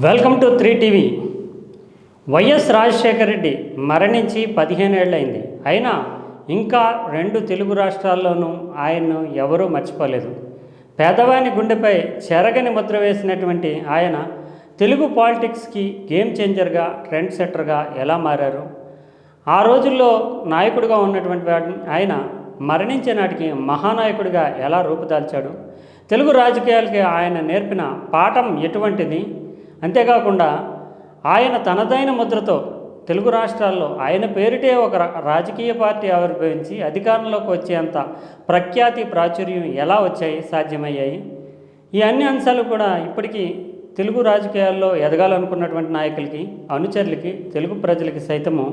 Welcome to three TV. YS Rajasekhara Reddy మరణించి పదిహేను ఏళ్ళైంది అయినా ఇంకా రెండు తెలుగు రాష్ట్రాల్లోనూ ఆయన్ను ఎవరూ మర్చిపోలేదు. పేదవాని గుండెపై చెరగని ముద్ర వేసినటువంటి ఆయన తెలుగు పాలిటిక్స్కి గేమ్ చేంజర్గా ట్రెండ్ సెట్టర్గా ఎలా మారారు? ఆ రోజుల్లో నాయకుడిగా ఉన్నటువంటి ఆయన మరణించే నాటికి మహానాయకుడిగా ఎలా రూపుదాల్చాడు? తెలుగు రాజకీయాలకి ఆయన నేర్పిన పాఠం ఎటువంటిది? అంతేకాకుండా ఆయన తనదైన ముద్రతో తెలుగు రాష్ట్రాల్లో ఆయన పేరిటే ఒక రా- రాజకీయ పార్టీ ఆవిర్భవించి అధికారంలోకి వచ్చేంత ప్రఖ్యాతి ప్రాచుర్యం ఎలా వచ్చాయి సాధ్యమయ్యాయి? ఈ అన్ని అంశాలు కూడా ఇప్పటికీ తెలుగు రాజకీయాల్లో ఎదగాలనుకున్నటువంటి నాయకులకి అనుచరులకి తెలుగు ప్రజలకి సైతము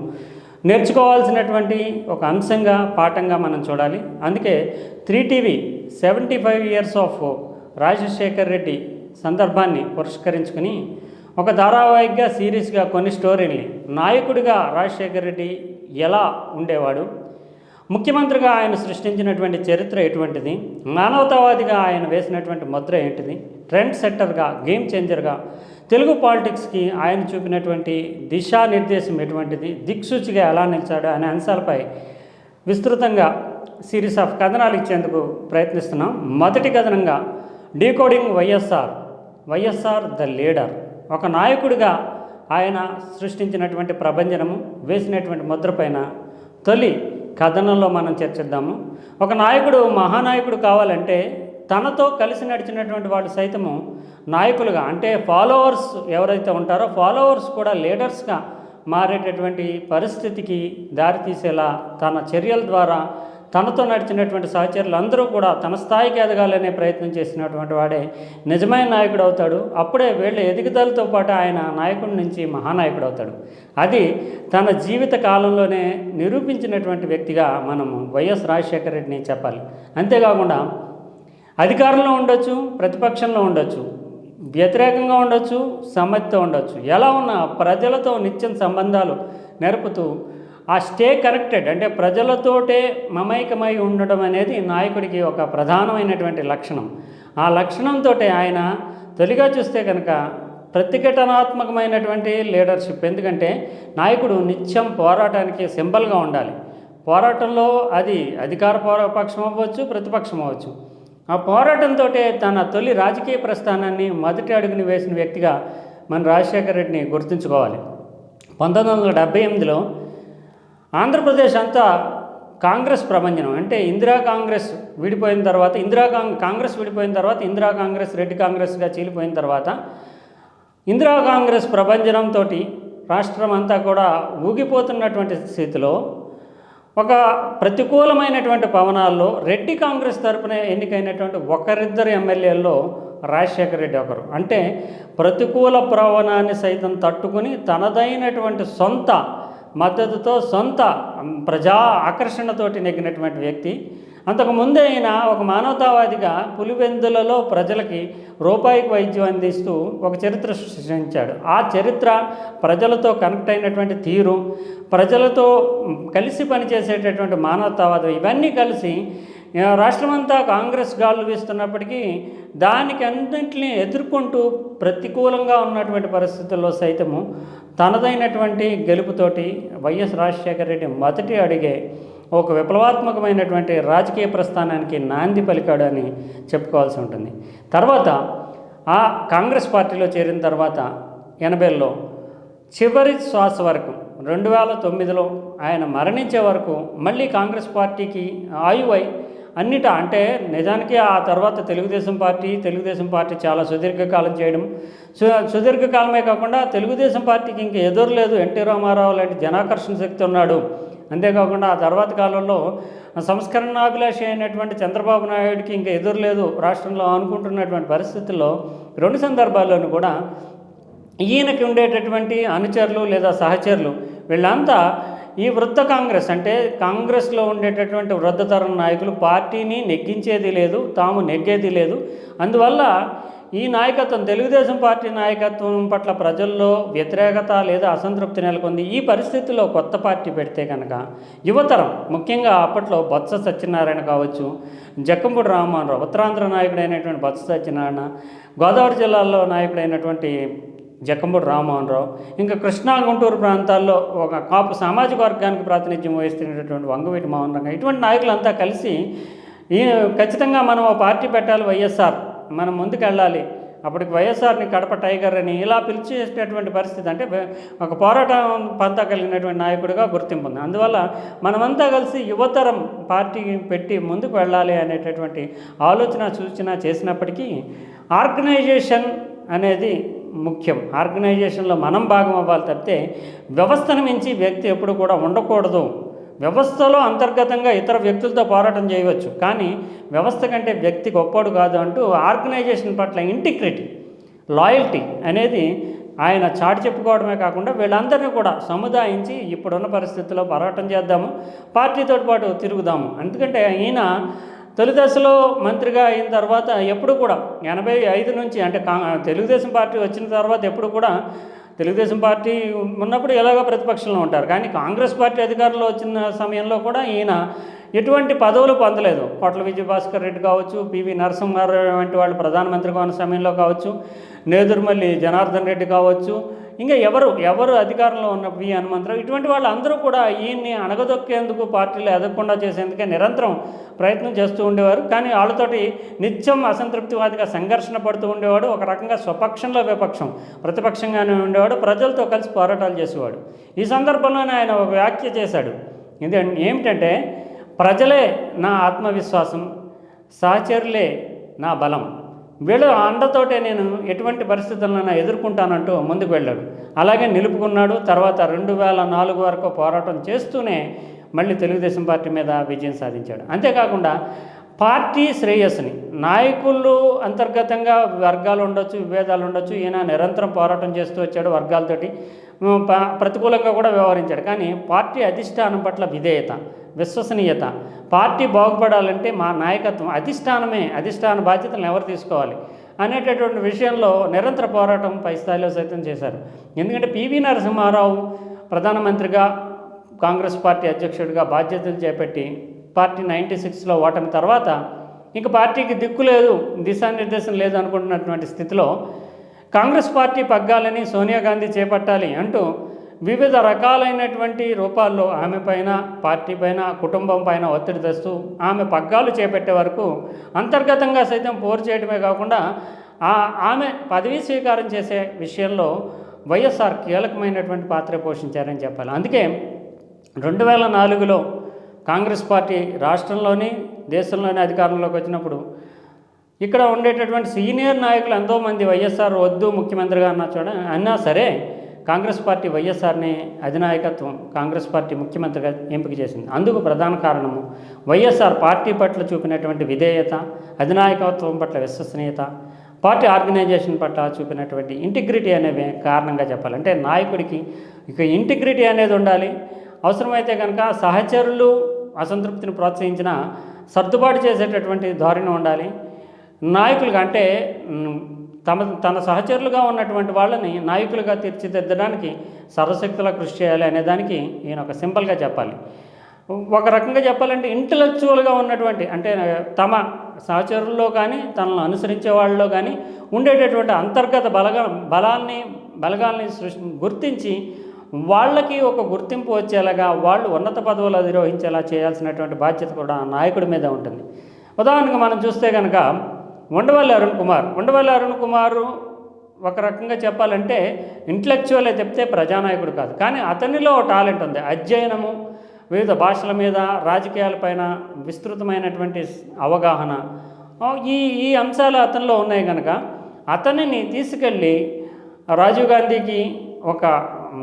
నేర్చుకోవాల్సినటువంటి ఒక అంశంగా పాఠంగా మనం చూడాలి. అందుకే three TV seventy five years of Rajasekhar Reddy సందర్భాన్ని పురస్కరించుకుని ఒక ధారావాహికగా సిరీస్గా కొన్ని స్టోరీని నాయకుడిగా రాజశేఖర్ రెడ్డి ఎలా ఉండేవాడు? ముఖ్యమంత్రిగా ఆయన సృష్టించినటువంటి చరిత్ర ఎటువంటిది? మానవతావాదిగా ఆయన వేసినటువంటి ముద్ర ఏంటిది? ట్రెండ్ సెట్టర్గా గేమ్ చేంజర్గా తెలుగు పాలిటిక్స్కి ఆయన చూపినటువంటి దిశానిర్దేశం ఎటువంటిది? దిక్సూచిగా ఎలా నిలిచాడు అనే అంశాలపై విస్తృతంగా సిరీస్ ఆఫ్ కథనాలు ఇచ్చేందుకు ప్రయత్నిస్తున్నాం. మొదటి కథనంగా decoding YSR. YSR the leader. ఒక నాయకుడిగా ఆయన సృష్టించినటువంటి ప్రభంజనము వేసినటువంటి ముద్రపైన తొలి కథనంలో మనం చర్చిద్దాము. ఒక నాయకుడు మహానాయకుడు కావాలంటే తనతో కలిసి నడిచినటువంటి వాళ్ళు సైతము నాయకులుగా అంటే ఫాలోవర్స్ ఎవరైతే ఉంటారో ఫాలోవర్స్ కూడా లీడర్స్గా మారేటటువంటి పరిస్థితికి దారితీసేలా తన చర్యల ద్వారా తనతో నడిచినటువంటి సహచరులు అందరూ కూడా తన స్థాయికి ఎదగాలనే ప్రయత్నం చేసినటువంటి వాడే నిజమైన నాయకుడు అవుతాడు. అప్పుడే వీళ్ళ ఎదుగుదలతో పాటు ఆయన నాయకుడి నుంచి మహానాయకుడు అవుతాడు. అది తన జీవిత కాలంలోనే నిరూపించినటువంటి వ్యక్తిగా మనం వైఎస్ రాజశేఖర రెడ్డిని చెప్పాలి. అంతేకాకుండా అధికారంలో ఉండొచ్చు ప్రతిపక్షంలో ఉండొచ్చు వ్యతిరేకంగా ఉండొచ్చు సమ్మతితో ఉండొచ్చు. ఎలా ఉన్నా ప్రజలతో నిత్యం సంబంధాలు నెరుపుతూ ఆ స్టే కరెక్టెడ్. అంటే ప్రజలతోటే మమైకమై ఉండడం అనేది నాయకుడికి ఒక ప్రధానమైనటువంటి లక్షణం. ఆ లక్షణంతో ఆయన తొలిగా చూస్తే కనుక ప్రతిఘటనాత్మకమైనటువంటి లీడర్షిప్. ఎందుకంటే నాయకుడు నిత్యం పోరాటానికి సింబల్గా ఉండాలి. పోరాటంలో అది అధికార పక్షం అవ్వచ్చు ప్రతిపక్షం అవ్వచ్చు. ఆ పోరాటంతో తన తొలి రాజకీయ ప్రస్థానాన్ని మొదటి అడుగుని వేసిన వ్యక్తిగా మన రాజశేఖర రెడ్డిని గుర్తుంచుకోవాలి. పంతొమ్మిది వందల డెబ్బై ఎనిమిదిలో ఆంధ్రప్రదేశ్ అంతా కాంగ్రెస్ ప్రభంజనం. అంటే ఇందిరా కాంగ్రెస్ విడిపోయిన తర్వాత ఇందిరా కాంగ్ కాంగ్రెస్ విడిపోయిన తర్వాత ఇందిరా కాంగ్రెస్ రెడ్డి కాంగ్రెస్గా చీలిపోయిన తర్వాత ఇందిరా కాంగ్రెస్ ప్రభంజనంతో రాష్ట్రం అంతా కూడా ఊగిపోతున్నటువంటి స్థితిలో ఒక ప్రతికూలమైనటువంటి పవనాల్లో రెడ్డి కాంగ్రెస్ తరపున ఎన్నికైనటువంటి ఒకరిద్దరు ఎమ్మెల్యేల్లో రాజశేఖర రెడ్డి ఒకరు. అంటే ప్రతికూల ప్రవణాన్ని సైతం తట్టుకుని తనదైనటువంటి సొంత మద్దతుతో సొంత ప్రజా ఆకర్షణతోటి నెగ్గినటువంటి వ్యక్తి. అంతకు ముందే ఆయన ఒక మానవతావాదిగా పులివెందులలో ప్రజలకి రూపాయికి వైద్యం అందిస్తూ ఒక చరిత్ర సృష్టించాడు. ఆ చరిత్ర ప్రజలతో కనెక్ట్ అయినటువంటి తీరు ప్రజలతో కలిసి పనిచేసేటటువంటి మానవతావాదం ఇవన్నీ కలిసి రాష్ట్రమంతా కాంగ్రెస్ గాలు వీస్తున్నప్పటికీ దానికి అన్నింటినీ ఎదుర్కొంటూ ప్రతికూలంగా ఉన్నటువంటి పరిస్థితుల్లో సైతము తనదైనటువంటి గెలుపుతోటి వైఎస్ రాజశేఖర రెడ్డి మొదటి అడిగే ఒక విప్లవాత్మకమైనటువంటి రాజకీయ ప్రస్థానానికి నాంది పలికాడు అని చెప్పుకోవాల్సి ఉంటుంది. తర్వాత ఆ కాంగ్రెస్ పార్టీలో చేరిన తర్వాత ఎనభైలో చివరి శ్వాస వరకు రెండు వేల తొమ్మిదిలో ఆయన మరణించే వరకు మళ్ళీ కాంగ్రెస్ పార్టీకి ఆయువై అన్నిట అంటే నిజానికి ఆ తర్వాత తెలుగుదేశం పార్టీ తెలుగుదేశం పార్టీ చాలా సుదీర్ఘకాలం చేయడం. సు సుదీర్ఘకాలమే కాకుండా తెలుగుదేశం పార్టీకి ఇంక ఎదురు లేదు ఎన్టీ రామారావు లాంటి జనాకర్షణ శక్తి ఉన్నాడు. అంతేకాకుండా ఆ తర్వాత కాలంలో సంస్కరణాభిలాషి అయినటువంటి చంద్రబాబు నాయుడికి ఇంకా ఎదురు లేదు రాష్ట్రంలో అనుకుంటున్నటువంటి పరిస్థితుల్లో రెండు సందర్భాల్లోనూ కూడా ఈయనకి ఉండేటటువంటి అనుచరులు లేదా సహచరులు వీళ్ళంతా ఈ వృద్ధ కాంగ్రెస్ అంటే కాంగ్రెస్లో ఉండేటటువంటి వృద్ధతరం నాయకులు పార్టీని నెగ్గించేది లేదు తాము నెగ్గేది లేదు. అందువల్ల ఈ నాయకత్వం తెలుగుదేశం పార్టీ నాయకత్వం పట్ల ప్రజల్లో వ్యతిరేకత లేదా అసంతృప్తి నెలకొంది. ఈ పరిస్థితిలో కొత్త పార్టీ పెడితే కనుక యువతరం ముఖ్యంగా అప్పట్లో బొత్స సత్యనారాయణ కావచ్చు జక్కంపూడి రామారావు ఉత్తరాంధ్ర నాయకుడైనటువంటి బొత్స సత్యనారాయణ గోదావరి జిల్లాలో నాయకుడైనటువంటి జక్కంపూడి రామ్మోహన్ రావు ఇంకా కృష్ణా గుంటూరు ప్రాంతాల్లో ఒక కాపు సామాజిక వర్గానికి ప్రాతినిధ్యం వహిస్తున్నటువంటి వంగవీటి మోహన్ రంగ. ఇటువంటి నాయకులంతా కలిసి ఈ ఖచ్చితంగా మనం ఓ పార్టీ పెట్టాలి వైఎస్ఆర్. మనం ముందుకెళ్ళాలి. అప్పటికి వైఎస్ఆర్ని కడప టైగర్ అని ఇలా పిలిచేసేటటువంటి పరిస్థితి. అంటే ఒక పోరాటం పంతా కలిగినటువంటి నాయకుడిగా గుర్తింపు ఉంది అందువల్ల మనమంతా కలిసి యువతరం పార్టీ పెట్టి ముందుకు వెళ్ళాలి అనేటటువంటి ఆలోచన సూచన చేసినప్పటికీ ఆర్గనైజేషన్ అనేది ముఖ్యం. ఆర్గనైజేషన్లో మనం భాగం అవ్వాలి తప్పితే వ్యవస్థను మించి వ్యక్తి ఎప్పుడు కూడా ఉండకూడదు. వ్యవస్థలో అంతర్గతంగా ఇతర వ్యక్తులతో పోరాటం చేయవచ్చు. కానీ వ్యవస్థ కంటే వ్యక్తి గొప్పడు కాదు అంటూ ఆర్గనైజేషన్ పట్ల ఇంటిగ్రిటీ లాయల్టీ అనేది ఆయన చాటి చెప్పుకోవడమే కాకుండా వీళ్ళందరినీ కూడా సముదాయించి ఇప్పుడున్న పరిస్థితుల్లో పోరాటం చేద్దాము పార్టీతో పాటు తిరుగుదాము. ఎందుకంటే ఈయన తొలి దశలో మంత్రిగా అయిన తర్వాత ఎప్పుడు కూడా ఎనభై ఐదు నుంచి అంటే కా తెలుగుదేశం పార్టీ వచ్చిన తర్వాత ఎప్పుడు కూడా తెలుగుదేశం పార్టీ ఉన్నప్పుడు ఎలాగో ప్రతిపక్షంలో ఉంటారు. కానీ కాంగ్రెస్ పార్టీ అధికారంలో వచ్చిన సమయంలో కూడా ఈయన ఎటువంటి పదవులు పొందలేదు. కోట్ల విజయభాస్కర్ రెడ్డి కావచ్చు పివి నరసింహారావు వంటి వాళ్ళు ప్రధానమంత్రిగా ఉన్న సమయంలో కావచ్చు నేదురుమల్లి జనార్దన్ రెడ్డి కావచ్చు ఇంకా ఎవరు ఎవరు అధికారంలో ఉన్న వి హనుమంతరావు? ఇటువంటి వాళ్ళు అందరూ కూడా ఈయన్ని అణగదొక్కేందుకు పార్టీలు ఎదగకుండా చేసేందుకే నిరంతరం ప్రయత్నం చేస్తూ ఉండేవారు. కానీ వాళ్ళతోటి నిత్యం అసంతృప్తివాదిగా సంఘర్షణ పడుతూ ఉండేవాడు. ఒక రకంగా స్వపక్షంలో విపక్షం ప్రతిపక్షంగానే ఉండేవాడు. ప్రజలతో కలిసి పోరాటాలు చేసేవాడు. ఈ సందర్భంలోనే ఆయన ఒక వ్యాఖ్య చేశాడు. ఇది ఏమిటంటే ప్రజలే నా ఆత్మవిశ్వాసం సహచరులే నా బలం. వీళ్ళ అండతోటే నేను ఎటువంటి పరిస్థితులను ఎదుర్కొంటానంటూ ముందుకు వెళ్ళాడు. అలాగే నిలుపుకున్నాడు. తర్వాత రెండు వేల నాలుగు వరకు పోరాటం చేస్తూనే మళ్ళీ తెలుగుదేశం పార్టీ మీద విజయం సాధించాడు. అంతేకాకుండా పార్టీ శ్రేయస్సుని నాయకులు అంతర్గతంగా వర్గాలు ఉండొచ్చు విభేదాలు ఉండొచ్చు ఈయన నిరంతరం పోరాటం చేస్తూ వచ్చాడు వర్గాలతోటి. ప- ప్రతికూలంగా కూడా వ్యవహరించాడు. కానీ పార్టీ అధిష్టానం పట్ల విధేయత విశ్వసనీయత. పార్టీ బాగుపడాలంటే మా నాయకత్వం అధిష్టానమే అధిష్టాన బాధ్యతలను ఎవరు తీసుకోవాలి అనేటటువంటి విషయంలో నిరంతర పోరాటం పై స్థాయిలో సైతం చేశారు. ఎందుకంటే పివి నరసింహారావు ప్రధానమంత్రిగా కాంగ్రెస్ పార్టీ అధ్యక్షుడిగా బాధ్యతలు చేపట్టి పార్టీ నైంటీ సిక్స్లో ఓటమి తర్వాత ఇంక పార్టీకి దిక్కు లేదు దిశానిర్దేశం లేదు అనుకుంటున్నటువంటి స్థితిలో కాంగ్రెస్ పార్టీ పగ్గాలని సోనియా గాంధీ చేపట్టాలి అంటూ వివిధ రకాలైనటువంటి రూపాల్లో ఆమె పైన పార్టీ పైన కుటుంబం పైన ఒత్తిడి తెస్తూ ఆమె పగ్గాలు చేపట్టే వరకు అంతర్గతంగా సైతం పోరు చేయడమే కాకుండా ఆ ఆమె పదవీ స్వీకారం చేసే విషయంలో వైఎస్ఆర్ కీలకమైనటువంటి పాత్ర పోషించారని చెప్పాలి. అందుకే రెండు వేల నాలుగులో కాంగ్రెస్ పార్టీ రాష్ట్రంలోని దేశంలోని అధికారంలోకి వచ్చినప్పుడు ఇక్కడ ఉండేటటువంటి సీనియర్ నాయకులు ఎంతోమంది వైఎస్ఆర్ వద్దు ముఖ్యమంత్రిగా అన్న చూడ అన్నా సరే కాంగ్రెస్ పార్టీ వైఎస్ఆర్ని అధినాయకత్వం కాంగ్రెస్ పార్టీ ముఖ్యమంత్రిగా ఎంపిక చేసింది. అందుకు ప్రధాన కారణము వైఎస్ఆర్ పార్టీ పట్ల చూపినటువంటి విధేయత అధినాయకత్వం పట్ల విశ్వసనీయత పార్టీ ఆర్గనైజేషన్ పట్ల చూపినటువంటి ఇంటిగ్రిటీ అనేవి కారణంగా చెప్పాలి. అంటే నాయకుడికి ఇక ఇంటిగ్రిటీ అనేది ఉండాలి. అవసరమైతే కనుక సహచరులు అసంతృప్తిని ప్రోత్సహించిన సర్దుబాటు చేసేటటువంటి ధోరణి ఉండాలి. నాయకులుగా అంటే తమ తన సహచరులుగా ఉన్నటువంటి వాళ్ళని నాయకులుగా తీర్చిదిద్దడానికి సర్వశక్తుల కృషి చేయాలి అనే దానికి ఈయన ఒక సింపుల్గా చెప్పాలి. ఒక రకంగా చెప్పాలంటే ఇంటలెక్చువల్గా ఉన్నటువంటి అంటే తమ సహచరుల్లో కానీ తనను అనుసరించే వాళ్ళలో కానీ ఉండేటటువంటి అంతర్గత బలగా బలాల్ని బలగాల్ని సృష్టి గుర్తించి వాళ్ళకి ఒక గుర్తింపు వచ్చేలాగా వాళ్ళు ఉన్నత పదవులు అధిరోహించేలా చేయాల్సినటువంటి బాధ్యత కూడా నాయకుడి మీద ఉంటుంది. ఉదాహరణకు మనం చూస్తే కనుక ఉండవల్లి అరుణ్ కుమార్. ఉండవల్లి అరుణ్ కుమారు ఒక రకంగా చెప్పాలంటే ఇంటలెక్చువల్ చెప్తే ప్రజానాయకుడు కాదు. కానీ అతనిలో టాలెంట్ ఉంది. అధ్యయనము వివిధ భాషల మీద రాజకీయాలపైన విస్తృతమైనటువంటి అవగాహన. ఈ ఈ అంశాలు అతనిలో ఉన్నాయి కనుక అతనిని తీసుకెళ్ళి రాజీవ్ గాంధీకి ఒక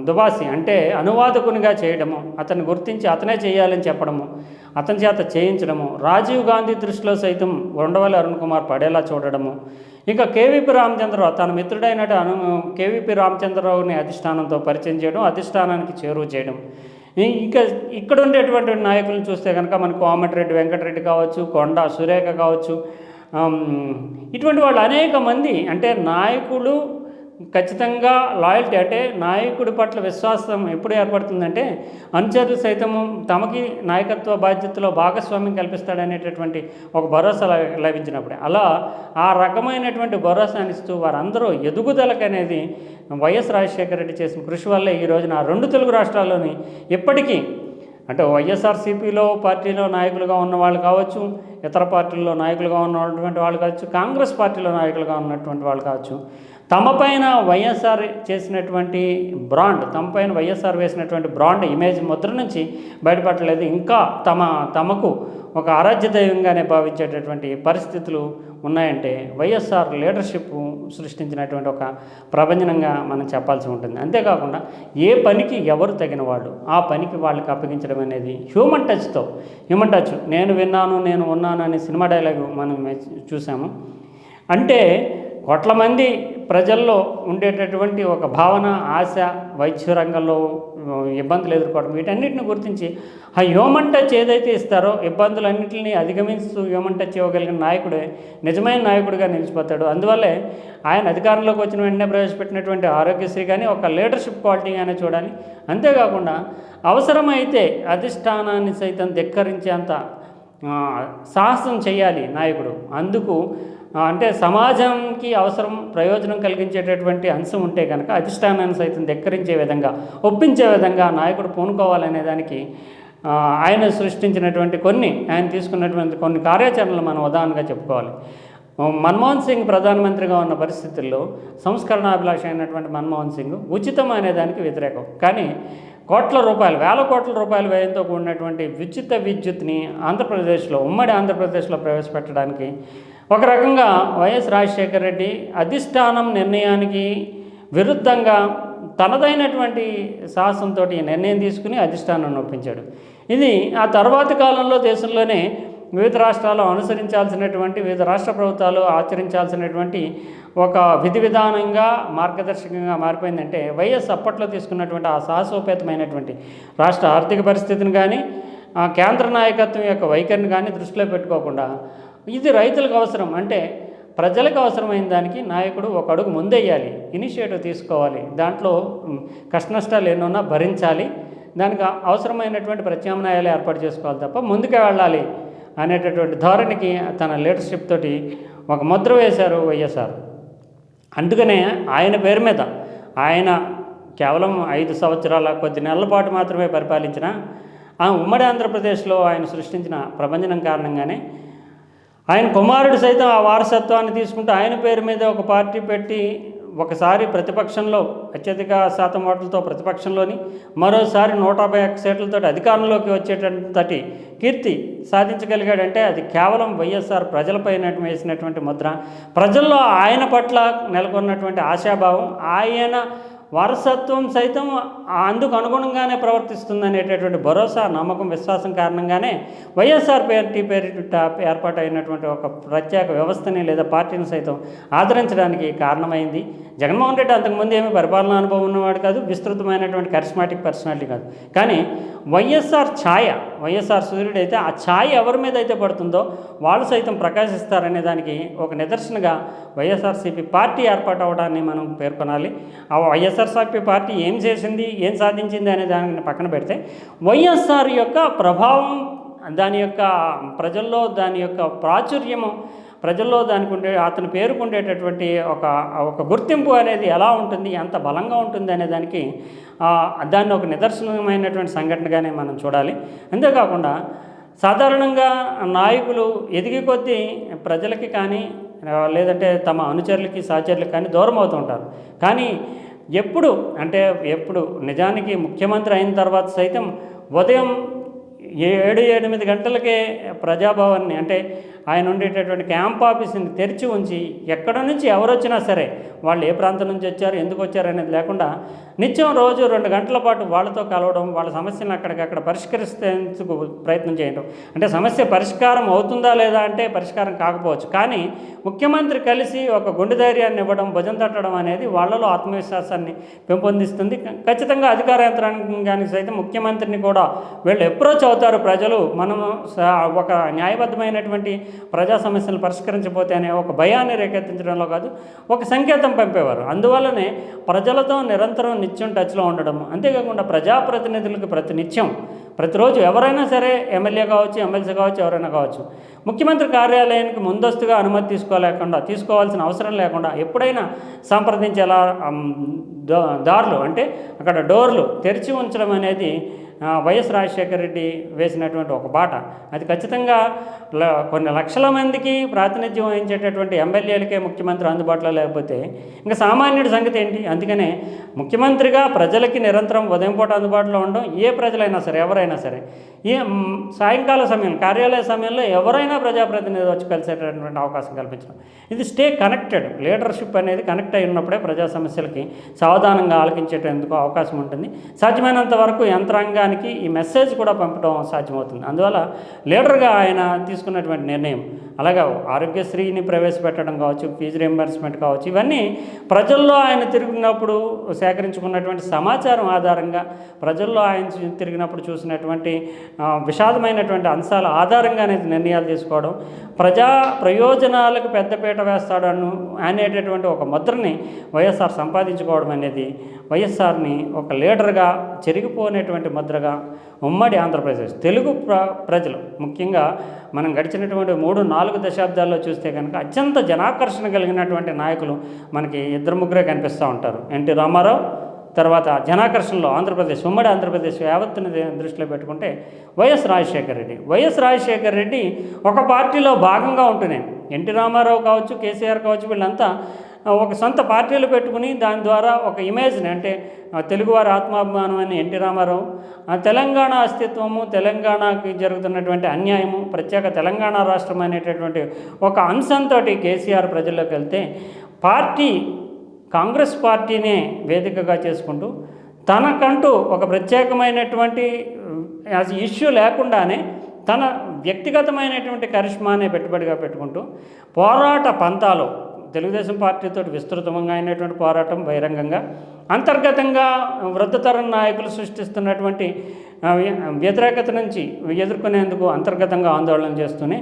దుబాసి అంటే అనువాదకునిగా చేయడము అతన్ని గుర్తించి అతనే చేయాలని చెప్పడము అతని చేత చేయించడము. రాజీవ్ గాంధీ దృష్టిలో సైతం ఉండవల్లి అరుణ్ కుమార్ పడేలా చూడడము. ఇంకా కేవీపీ రామచంద్రరావు తన మిత్రుడైనట్టు అను కేవీపీ రామచంద్రరావుని అధిష్టానంతో పరిచయం చేయడం అధిష్టానానికి చేరువ చేయడం. ఇంకా ఇక్కడ ఉండేటువంటి నాయకులను చూస్తే కనుక మనకు కోమటిరెడ్డి వెంకటరెడ్డి కావచ్చు కొండ సురేఖ కావచ్చు. ఇటువంటి వాళ్ళు అనేక మంది అంటే నాయకులు ఖచ్చితంగా లాయల్టీ అంటే నాయకుడి పట్ల విశ్వాసం ఎప్పుడు ఏర్పడుతుందంటే అనుచరులు సైతము తమకి నాయకత్వ బాధ్యతలో భాగస్వామ్యం కల్పిస్తాడనేటటువంటి ఒక భరోసా ల- లభించినప్పుడే. అలా ఆ రకమైనటువంటి భరోసాని ఇస్తూ వారందరూ ఎదుగుదలకు అనేది వైఎస్ రాజశేఖర రెడ్డి చేసిన కృషి వల్లే ఈ రోజున ఆ రెండు తెలుగు రాష్ట్రాల్లోని ఇప్పటికీ అంటే వైఎస్ఆర్సీపీలో పార్టీలో నాయకులుగా ఉన్న వాళ్ళు కావచ్చు ఇతర పార్టీల్లో నాయకులుగా ఉన్నటువంటి వాళ్ళు కావచ్చు కాంగ్రెస్ పార్టీలో నాయకులుగా ఉన్నటువంటి వాళ్ళు కావచ్చు తమ పైన వైఎస్ఆర్ చేసినటువంటి బ్రాండ్ తమ పైన వైఎస్ఆర్ వేసినటువంటి బ్రాండ్ ఇమేజ్ ముద్ర నుంచి బయటపడలేదు. ఇంకా తమ తమకు ఒక ఆరాధ్య దైవంగానే భావించేటటువంటి పరిస్థితులు ఉన్నాయంటే వైఎస్ఆర్ లీడర్షిప్ సృష్టించినటువంటి ఒక ప్రపంచనంగా మనం చెప్పాల్సి ఉంటుంది. అంతేకాకుండా ఏ పనికి ఎవరు తగిన వాళ్ళు ఆ పనికి వాళ్ళకి అప్పగించడం అనేది హ్యూమన్ టచ్తో హ్యూమన్ టచ్ నేను విన్నాను నేను ఉన్నాను అనే సినిమా డైలాగ్ మనం చూసాము. అంటే కోట్ల మంది ప్రజల్లో ఉండేటటువంటి ఒక భావన ఆశ వైద్య రంగంలో ఇబ్బందులు ఎదుర్కోవడం వీటన్నిటిని గుర్తించి ఆ హ్యూమన్ టచ్ ఏదైతే ఇస్తారో ఇబ్బందులన్నింటినీ అధిగమిస్తూ హ్యూమన్ టచ్ ఇవ్వగలిగిన నాయకుడే నిజమైన నాయకుడిగా నిలిచిపోతాడు. అందువల్లే ఆయన అధికారంలోకి వచ్చిన వెంటనే ప్రవేశపెట్టినటువంటి ఆరోగ్యశ్రీ కానీ ఒక లీడర్షిప్ క్వాలిటీ కానీ చూడాలి. అంతేకాకుండా అవసరమైతే అధిష్టానాన్ని సైతం ధిక్కరించేంత సాహసం చేయాలి నాయకుడు. అందుకు అంటే సమాజంకి అవసరం ప్రయోజనం కలిగించేటటువంటి అంశం ఉంటే కనుక అధిష్టానాన్ని సైతం ధిక్కరించే విధంగా ఒప్పించే విధంగా నాయకుడు పూనుకోవాలనే దానికి ఆయన సృష్టించినటువంటి కొన్ని ఆయన తీసుకున్నటువంటి కొన్ని కార్యాచరణలు మనం ఉదాహరణగా చెప్పుకోవాలి. మన్మోహన్ సింగ్ ప్రధానమంత్రిగా ఉన్న పరిస్థితుల్లో సంస్కరణాభిలాష అయినటువంటి మన్మోహన్ సింగ్ ఉచితం అనే దానికి వ్యతిరేకం. కానీ కోట్ల రూపాయలు వేల కోట్ల రూపాయల వ్యయంతో కూడినటువంటి ఉచిత విద్యుత్ని ఆంధ్రప్రదేశ్లో ఉమ్మడి ఆంధ్రప్రదేశ్లో ప్రవేశపెట్టడానికి ఒక రకంగా వైఎస్ రాజశేఖర రెడ్డి అధిష్టానం నిర్ణయానికి విరుద్ధంగా తనదైనటువంటి సాహసంతో ఈ నిర్ణయం తీసుకుని అధిష్టానాన్ని ఒప్పించాడు ఇది ఆ తర్వాతి కాలంలో దేశంలోనే వివిధ రాష్ట్రాలు అనుసరించాల్సినటువంటి వివిధ రాష్ట్ర ప్రభుత్వాలు ఆచరించాల్సినటువంటి ఒక విధి విధానంగా మార్గదర్శకంగా మారిపోయిందంటే వైఎస్ అప్పట్లో తీసుకున్నటువంటి ఆ సాహసోపేతమైనటువంటి రాష్ట్ర ఆర్థిక పరిస్థితిని కానీ ఆ కేంద్ర నాయకత్వం యొక్క వైఖరిని కానీ దృష్టిలో పెట్టుకోకుండా ఇది రైతులకు అవసరం. అంటే ప్రజలకు అవసరమైన దానికి నాయకుడు ఒక అడుగు ముందెయ్యాలి ఇనిషియేటివ్ తీసుకోవాలి. దాంట్లో కష్టనష్టాలు ఎన్నున్నా భరించాలి. దానికి అవసరమైనటువంటి ప్రత్యామ్నాయాలు ఏర్పాటు చేసుకోవాలి తప్ప ముందుకే వెళ్ళాలి అనేటటువంటి ధోరణికి తన లీడర్షిప్ తోటి ఒక ముద్ర వేశారు వైఎస్ఆర్. అందుకనే ఆయన పేరు మీద ఆయన కేవలం ఐదు సంవత్సరాల కొద్ది నెలల పాటు మాత్రమే పరిపాలించిన ఆ ఉమ్మడి ఆంధ్రప్రదేశ్లో ఆయన సృష్టించిన ప్రభంజనం కారణంగానే ఆయన కుమారుడు సైతం ఆ వారసత్వాన్ని తీసుకుంటూ ఆయన పేరు మీద ఒక పార్టీ పెట్టి ఒకసారి ప్రతిపక్షంలో అత్యధిక శాతం ఓట్లతో ప్రతిపక్షంలోని మరోసారి నూట యాభై ఒక్క సీట్లతో అధికారంలోకి వచ్చేటంతటి కీర్తి సాధించగలిగాడంటే అది కేవలం వైఎస్ఆర్ ప్రజలపైన వేసినటువంటి ముద్ర. ప్రజల్లో ఆయన పట్ల నెలకొన్నటువంటి ఆశాభావం ఆయన వారసత్వం సైతం అందుకు అనుగుణంగానే ప్రవర్తిస్తుంది అనేటటువంటి భరోసా నమ్మకం విశ్వాసం కారణంగానే వైఎస్ఆర్ పార్టీ పేరిట ఏర్పాటు అయినటువంటి ఒక ప్రత్యేక వ్యవస్థని లేదా పార్టీని సైతం ఆదరించడానికి కారణమైంది. జగన్మోహన్ రెడ్డి అంతకుముందు ఏమీ పరిపాలనా అనుభవం ఉన్నవాడు కాదు విస్తృతమైనటువంటి కరిస్మాటిక్ పర్సనాలిటీ కాదు. కానీ వైఎస్ఆర్ ఛాయ వైఎస్ఆర్ సూర్యుడు అయితే ఆ ఛాయ ఎవరి మీద అయితే పడుతుందో వాళ్ళు సైతం ప్రకాశిస్తారనే దానికి ఒక నిదర్శనగా వైఎస్ఆర్సీపీ పార్టీ ఏర్పాటు అవడాన్ని మనం పేర్కొనాలి. ఆ వైఎస్ వైఎస్ఆర్సీపీ పార్టీ ఏం చేసింది ఏం సాధించింది అనే దానిని పక్కన పెడితే వైఎస్ఆర్ యొక్క ప్రభావం దాని యొక్క ప్రజల్లో దాని యొక్క ప్రాచుర్యము ప్రజల్లో దానికి ఉండే అతను పేరుకుండేటటువంటి ఒక ఒక గుర్తింపు అనేది ఎలా ఉంటుంది ఎంత బలంగా ఉంటుంది అనే దానికి దాన్ని ఒక నిదర్శనమైనటువంటి సంఘటనగానే మనం చూడాలి. అంతేకాకుండా సాధారణంగా నాయకులు ఎదిగి కొద్దీ ప్రజలకి కానీ లేదంటే తమ అనుచరులకి సహచరులకి కానీ దూరం అవుతూ ఉంటారు. కానీ ఎప్పుడు అంటే ఎప్పుడు నిజానికి ముఖ్యమంత్రి అయిన తర్వాత సైతం ఉదయం ఏడు ఎనిమిది గంటలకే ప్రజాభవన్ని అంటే ఆయన ఉండేటటువంటి క్యాంప్ ఆఫీస్ని తెరిచి ఉంచి ఎక్కడ నుంచి ఎవరు వచ్చినా సరే వాళ్ళు ఏ ప్రాంతం నుంచి వచ్చారు ఎందుకు వచ్చారు అనేది లేకుండా నిత్యం రోజు రెండు గంటల పాటు వాళ్ళతో కలవడం వాళ్ళ సమస్యను అక్కడికక్కడ పరిష్కరించేందుకు ప్రయత్నం చేయడం. అంటే సమస్య పరిష్కారం అవుతుందా లేదా అంటే పరిష్కారం కాకపోవచ్చు. కానీ ముఖ్యమంత్రి కలిసి ఒక గుండె ధైర్యాన్ని ఇవ్వడం భుజం తట్టడం అనేది వాళ్ళలో ఆత్మవిశ్వాసాన్ని పెంపొందిస్తుంది. ఖచ్చితంగా అధికార యంత్రాంగానికి సైతం ముఖ్యమంత్రిని కూడా వీళ్ళు అప్రోచ్ అవుతారు ప్రజలు. మనము స- ఒక న్యాయబద్ధమైనటువంటి ప్రజా సమస్యలు పరిష్కరించబోతే అనే ఒక భయాన్ని రేకెత్తించడంలో కాదు ఒక సంకేతం పంపేవారు. అందువల్లనే ప్రజలతో నిరంతరం నిత్యం టచ్లో ఉండడం అంతేకాకుండా ప్రజాప్రతినిధులకు ప్రతినిత్యం ప్రతిరోజు ఎవరైనా సరే ఎమ్మెల్యే కావచ్చు ఎమ్మెల్సీ కావచ్చు ఎవరైనా కావచ్చు ముఖ్యమంత్రి కార్యాలయానికి ముందస్తుగా అనుమతి తీసుకోలేకుండా తీసుకోవాల్సిన అవసరం లేకుండా ఎప్పుడైనా సంప్రదించేలా దారులు అంటే అక్కడ డోర్లు తెరిచి ఉంచడం అనేది వైఎస్ రాజశేఖర రెడ్డి వేసినటువంటి ఒక బాట. అది ఖచ్చితంగా కొన్ని లక్షల మందికి ప్రాతినిధ్యం వహించేటటువంటి ఎమ్మెల్యేలకే ముఖ్యమంత్రి అందుబాటులో లేకపోతే ఇంకా సామాన్యుడి సంగతి ఏంటి? అందుకనే ముఖ్యమంత్రిగా ప్రజలకి నిరంతరం ఉదయం పూట అందుబాటులో ఉండడం ఏ ప్రజలైనా సరే ఎవరైనా సరే ఏ సాయంకాల సమయం కార్యాలయ సమయంలో ఎవరైనా ప్రజాప్రతినిధి వచ్చి కలిసేటటువంటి అవకాశం కల్పించడం. ఇది స్టే కనెక్టెడ్. లీడర్షిప్ అనేది కనెక్ట్ అయి ఉన్నప్పుడే ప్రజా సమస్యలకి సావధానంగా ఆలకించేటందుకు అవకాశం ఉంటుంది. సాధ్యమైనంత వరకు యంత్రాంగానికి ఈ మెసేజ్ కూడా పంపడం సాధ్యమవుతుంది. అందువల్ల లీడర్గా ఆయన తీసుకున్నటువంటి నిర్ణయం అలాగే ఆరోగ్యశ్రీని ప్రవేశపెట్టడం కావచ్చు ఫీజు రియంబర్స్మెంట్ కావచ్చు ఇవన్నీ ప్రజల్లో ఆయన తిరిగినప్పుడు సేకరించుకున్నటువంటి సమాచారం ఆధారంగా ప్రజల్లో ఆయన తిరిగినప్పుడు చూసినటువంటి విషాదమైనటువంటి అంశాల ఆధారంగా అనేది నిర్ణయాలు తీసుకోవడం ప్రజా ప్రయోజనాలకు పెద్దపీట వేస్తాడు అను అనేటటువంటి ఒక ముద్రని వైఎస్ఆర్ సంపాదించుకోవడం అనేది వైఎస్ఆర్ని ఒక లీడర్గా చెరిగిపోయినటువంటి ముద్రగా ఉమ్మడి ఆంధ్రప్రదేశ్. తెలుగు ప్ర ప్రజలు ముఖ్యంగా మనం గడిచినటువంటి మూడు నాలుగు దశాబ్దాల్లో చూస్తే కనుక అత్యంత జనాకర్షణ కలిగినటువంటి నాయకులు మనకి ఇద్దరు ముగ్గురే కనిపిస్తూ ఉంటారు. ఎన్టీ రామారావు తర్వాత జనాకర్షణలో ఆంధ్రప్రదేశ్ ఉమ్మడి ఆంధ్రప్రదేశ్ యావత్తుని దృష్టిలో పెట్టుకుంటే వైఎస్ రాజశేఖర రెడ్డి. వైఎస్ రాజశేఖర రెడ్డి ఒక పార్టీలో భాగంగా ఉంటూనే ఎన్టీ రామారావు కావచ్చు కేసీఆర్ కావచ్చు వీళ్ళంతా ఒక సొంత పార్టీలు పెట్టుకుని దాని ద్వారా ఒక ఇమేజ్ని అంటే తెలుగువారి ఆత్మాభిమానం అని ఎన్టీ రామారావు తెలంగాణ అస్తిత్వము తెలంగాణకి జరుగుతున్నటువంటి అన్యాయము ప్రత్యేక తెలంగాణ రాష్ట్రం అనేటటువంటి ఒక అంశంతో కేసీఆర్ ప్రజల్లోకి వెళ్తే పార్టీ కాంగ్రెస్ పార్టీనే వేదికగా చేసుకుంటూ తనకంటూ ఒక ప్రత్యేకమైనటువంటి యాజ్ ఇష్యూ లేకుండానే తన వ్యక్తిగతమైనటువంటి కరిష్మానే పెట్టుబడిగా పెట్టుకుంటూ పోరాట పంతాలు తెలుగుదేశం పార్టీతో విస్తృతంగా అయినటువంటి పోరాటం బహిరంగంగా అంతర్గతంగా వృద్ధతరం నాయకులు సృష్టిస్తున్నటువంటి వ్యతిరేకత నుంచి ఎదుర్కొనేందుకు అంతర్గతంగా ఆందోళన చేస్తూనే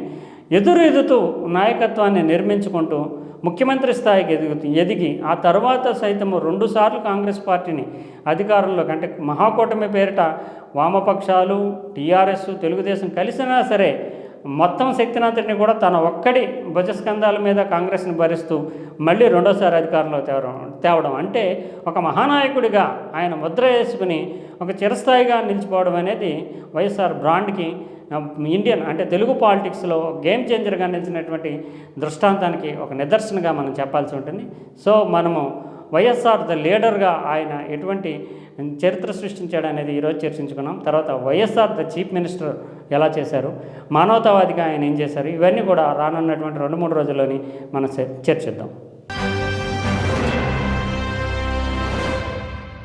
ఎదురు ఎదుతూ నాయకత్వాన్ని నిర్మించుకుంటూ ముఖ్యమంత్రి స్థాయికి ఎదుగుతూ ఎదిగి ఆ తర్వాత సైతము రెండుసార్లు కాంగ్రెస్ పార్టీని అధికారంలోకి అంటే మహాకూటమి పేరిట వామపక్షాలు టీఆర్ఎస్ తెలుగుదేశం కలిసినా సరే మొత్తం శక్తినంతటిని కూడా తన ఒక్కడి భుజస్కంధాల మీద కాంగ్రెస్ని భరిస్తూ మళ్ళీ రెండోసారి అధికారంలో తేవడం తేవడం. అంటే ఒక మహానాయకుడిగా ఆయన ముద్ర వేసుకుని ఒక చిరస్థాయిగా నిలిచిపోవడం అనేది వైఎస్ఆర్ బ్రాండ్కి ఇండియన్ అంటే తెలుగు పాలిటిక్స్లో గేమ్ చేంజర్గా నిలిచినటువంటి దృష్టాంతానికి ఒక నిదర్శనగా మనం చెప్పాల్సి ఉంటుంది. సో మనము వైఎస్ఆర్ ద లీడర్గా ఆయన ఎటువంటి చరిత్ర సృష్టించాడు అనేది ఈరోజు చర్చించుకున్నాం. తర్వాత వైఎస్ఆర్ ద చీఫ్ మినిస్టర్ ఎలా చేశారు మానవతావాదిగా ఆయన ఏం చేశారు ఇవన్నీ కూడా రానున్నటువంటి రెండు మూడు రోజుల్లోని మనం చర్చిద్దాం.